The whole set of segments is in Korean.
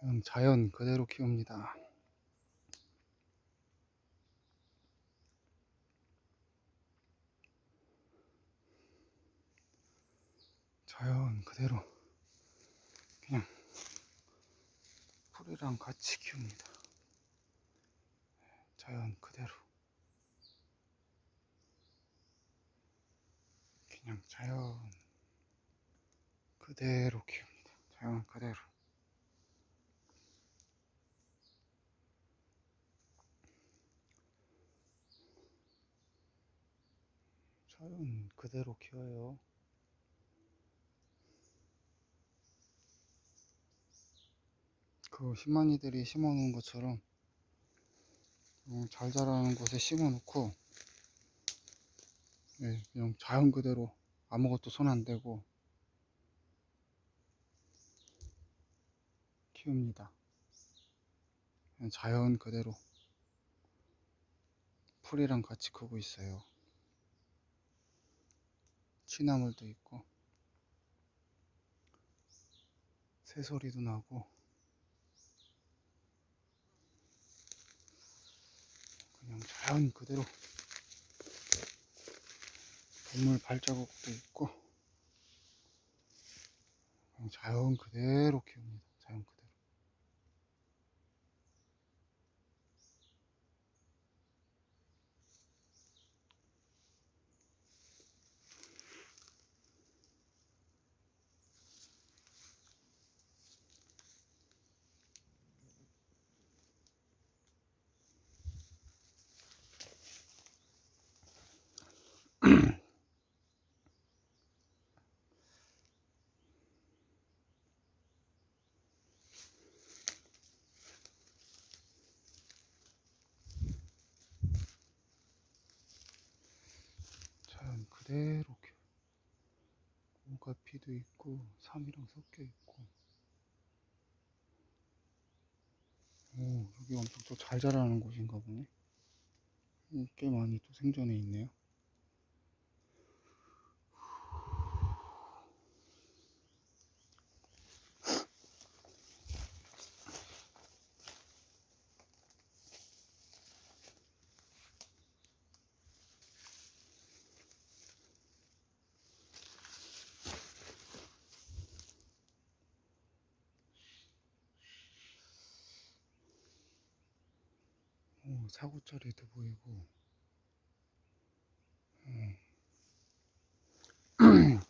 그냥 자연 그대로 키웁니다. 자연 그대로 그냥 풀이랑 같이 키웁니다. 자연 그대로 그냥 자연 그대로 키웁니다. 자연 그대로 자연 그대로 키워요. 그 희만이들이 심어놓은 것처럼 어, 잘 자라는 곳에 심어놓고 예, 그냥 자연 그대로 아무것도 손 안 대고 키웁니다. 자연 그대로 풀이랑 같이 크고 있어요. 취나물도 있고 새소리도 나고 그냥 자연 그대로 동물 발자국도 있고 그냥 자연 그대로 키웁니다. 자연 그대로. 자연 그대로 키워. 오가피도 있고 삼이랑 섞여 있고. 오 여기 엄청 또 잘 자라는 곳인가 보네. 음, 꽤 많이 또 생존해 있네요. 오, 사고짜리도 보이고. 음. 음,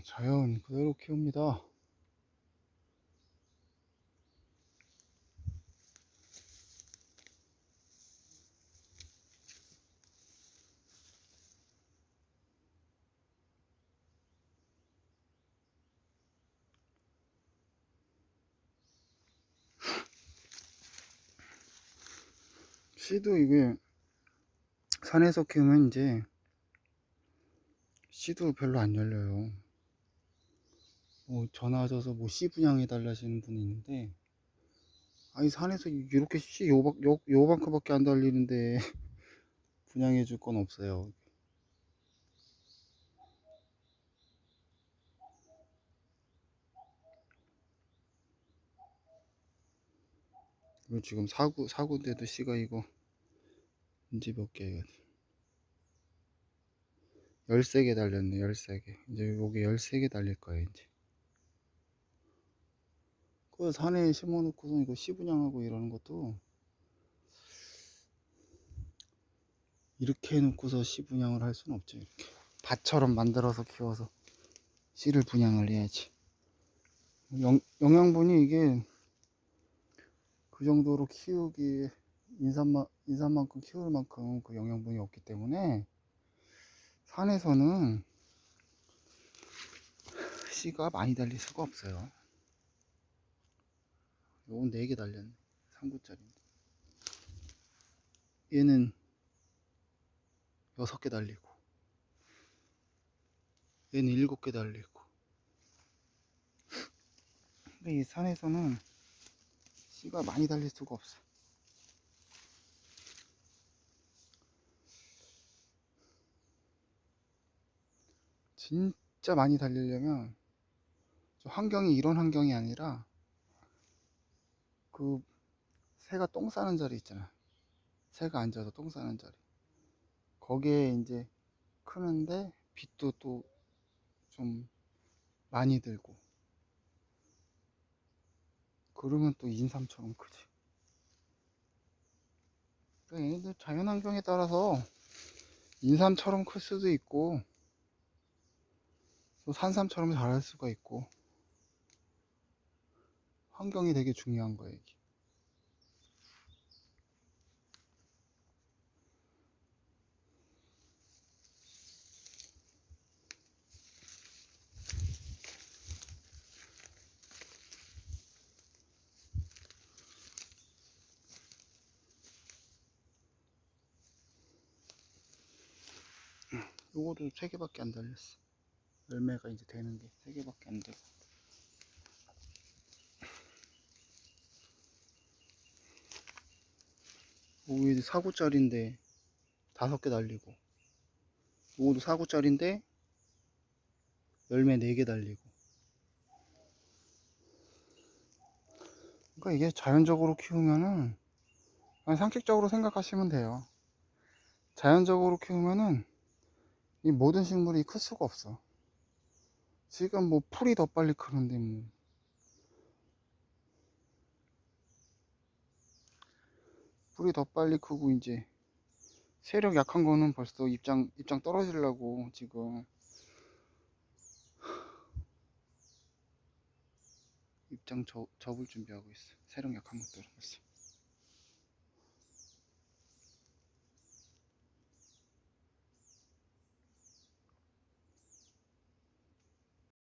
자연 그대로 키웁니다. 씨도 이게 산에서 키우면 이제 씨도 별로 안 열려요. 뭐 전화 하셔서 뭐 씨 분양해 달라시는 분이 있는데 아니 산에서 이렇게 씨 요박 요 요만큼밖에 안 달리는데 분양해 줄 건 없어요. 지금 사구 사구인데도 씨가 이거 이제 몇 개예요? 13개 달렸네 13개. 이제 여기 13개 달릴 거예요 이제. 그 산에 심어 놓고서 이거 씨 분양하고 이러는 것도 이렇게 해 놓고서 씨 분양을 할 수는 없죠 이렇게. 밭처럼 만들어서 키워서 씨를 분양을 해야지. 영, 영양분이 이게 그 정도로 키우기 인삼만 인삼만큼 키울 만큼 그 영양분이 없기 때문에 산에서는 씨가 많이 달릴 수가 없어요. 요건 4개 달렸네. 3구짜리인데. 얘는 6개 달리고, 얘는 7개 달리고. 근데 이 산에서는 씨가 많이 달릴 수가 없어. 진짜 많이 달리려면 환경이 이런 환경이 아니라 그 새가 똥 싸는 자리 있잖아. 새가 앉아서 똥 싸는 자리. 거기에 이제 크는데 빛도 또 좀 많이 들고 그러면 또 인삼처럼 크지. 그러니까 얘네들 자연 환경에 따라서 인삼처럼 클 수도 있고 또 산삼처럼 자랄 수가 있고 환경이 되게 중요한 거예요 이게. 요거도 세 개밖에 안 달렸어. 열매가 이제 되는 게세 개밖에 안 되고. 요거 사구짜리인데 다섯 개 달리고. 요거도 사구짜리인데 열매 네개 달리고. 그러니까 이게 자연적으로 키우면은 그냥 상식적으로 생각하시면 돼요. 자연적으로 키우면은 이 모든 식물이 클 수가 없어. 지금 뭐 풀이 더 빨리 크는데 뭐. 풀이 더 빨리 크고 이제 세력 약한 거는 벌써 입장 입장 떨어지려고 지금 입장 접, 접을 준비하고 있어. 세력 약한 것들은 벌써.